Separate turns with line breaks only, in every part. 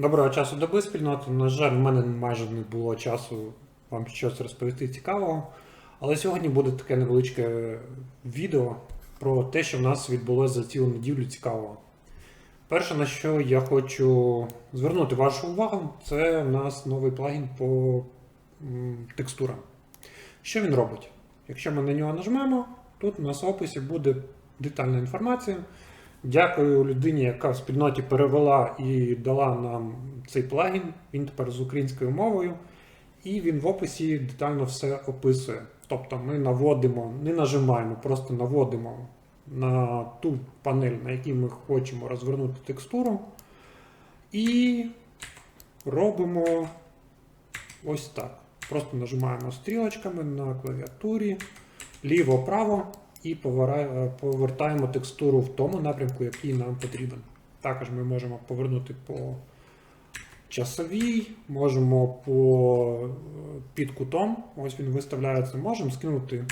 Доброго часу доби спільноти. На жаль, в мене майже не було часу вам щось розповісти цікавого. Але сьогодні буде таке невеличке відео про те, що в нас відбулося за цілу неділю цікавого. Перше, на що я хочу звернути вашу увагу, це в нас новий плагін по текстурам. Що він робить? Якщо ми на нього нажмемо, тут у нас в описі буде детальна інформація. Дякую людині, яка в спільноті перевела і дала нам цей плагін. Він тепер з українською мовою, і він в описі детально все описує. Тобто ми наводимо, не нажимаємо, просто наводимо на ту панель, на якій ми хочемо розвернути текстуру, і робимо ось так. Просто нажимаємо стрілочками на клавіатурі ліво-право і повертаємо текстуру в тому напрямку, який нам потрібен. Також ми можемо повернути по часовій, можемо по е, під кутом. Ось він виставляється. Можемо скинути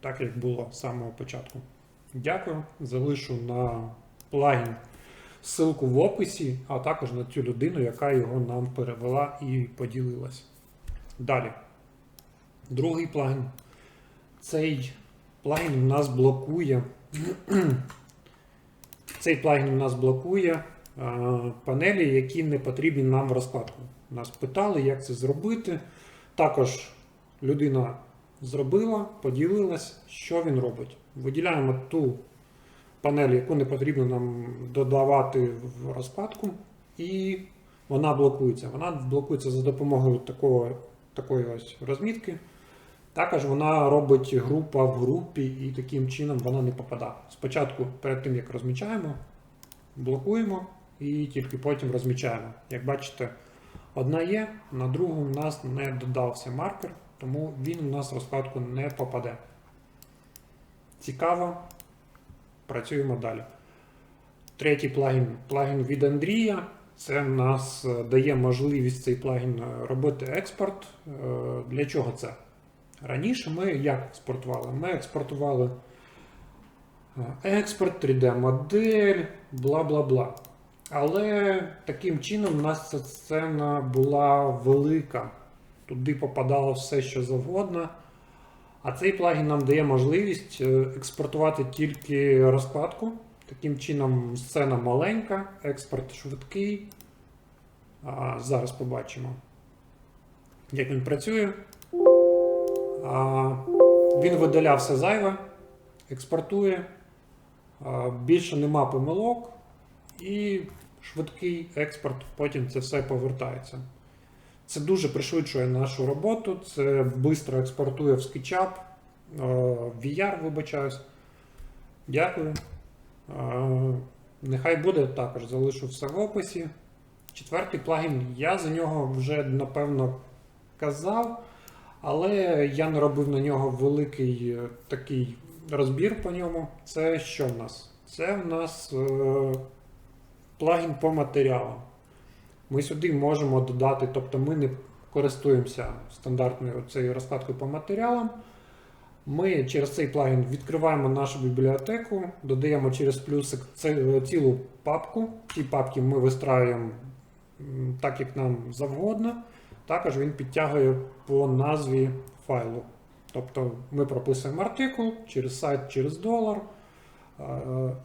так, як було з самого початку. Дякую. Залишу на плагін ссылку в описі, а також на цю людину, яка його нам перевела і поділилась. Далі. Другий плагін. Цей плагін нас блокує. Цей плагін у нас блокує панелі, які не потрібні нам в розкладку. Нас питали, як це зробити. Також людина зробила, поділилась, що він робить. Виділяємо ту панель, яку не потрібно нам додавати в розкладку, і вона блокується. Вона блокується за допомогою такого, такої ось розмітки. Також вона робить група в групі і таким чином вона не попадає. Спочатку, перед тим як розмічаємо, блокуємо і тільки потім розмічаємо. Як бачите, одна є, на другу у нас не додався маркер, тому він у нас в розкладку не попаде. Цікаво. Працюємо далі. Третій плагін плагін від Андрія. Це в нас е, дає можливість цей плагін е, робити експорт. Е, Для чого це? Раніше ми як експортували? Ми експортували е, експорт, 3D-модель, бла бла бла. Але таким чином у нас ця сцена була велика. Туди попадало все, що завгодно. А цей плагін нам дає можливість е, експортувати тільки розкладку. Таким чином, сцена маленька, експорт швидкий. А, зараз побачимо, як він працює. Він видаляв все зайве, експортує, більше нема помилок, і швидкий експорт, потім це все повертається. Це дуже пришвидшує нашу роботу, це швидко експортує в SketchUp, в VR, вибачаюсь. Дякую. Нехай буде також залишу все в описі. Четвертий плагін, я за нього вже напевно казав, але я не робив на нього великий е, такий розбір по ньому. Це що в нас? Це в нас е, плагін по матеріалам. Ми сюди можемо додати, тобто ми не користуємося стандартною цією розкладкою по матеріалам. Ми через цей плагін відкриваємо нашу бібліотеку, додаємо через плюсик цілу папку. Ті папки ми вистраюємо так, як нам завгодно. Також він підтягує по назві файлу. Тобто ми прописуємо артикул через сайт, через долар,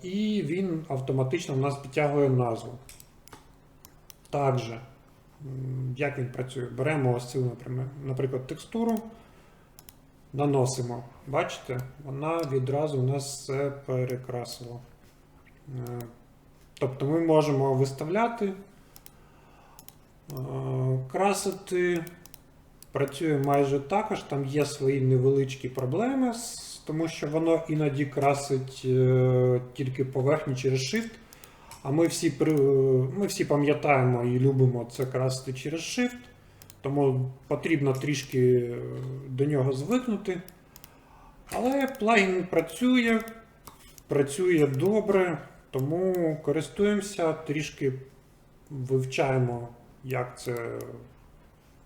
і він автоматично в нас підтягує назву. Також, як він працює? Беремо ось цю, наприклад, текстуру, наносимо. Бачите, вона відразу у нас все перекрасила. Е, Тобто ми можемо виставляти, красити. Працює майже також, там є свої невеличкі проблеми, тому що воно іноді красить е, тільки поверхні через Shift. А ми всі, ми всі пам'ятаємо і любимо це красити через Shift, тому потрібно трішки е, до нього звикнути. Але плагін працює, працює добре, тому користуємося, трішки вивчаємо, як це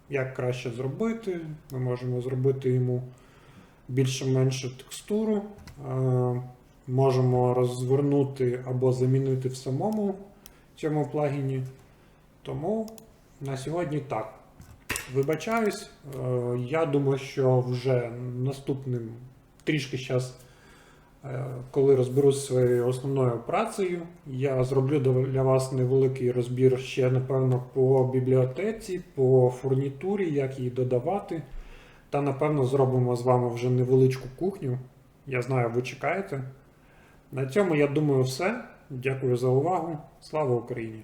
як краще зробити. Ми можемо зробити йому більше-менше текстуру. Е, Можемо розвернути або замінити в самому цьому плагіні. Тому на сьогодні так. Вибачаюсь. Е, Я думаю, що вже наступним трішки зараз, коли розберусь своєю основною працею, я зроблю для вас невеликий розбір ще, напевно, по бібліотеці, по фурнітурі, як її додавати. Та, напевно, зробимо з вами вже невеличку кухню. Я знаю, ви чекаєте. На цьому, я думаю, все. Дякую за увагу. Слава Україні!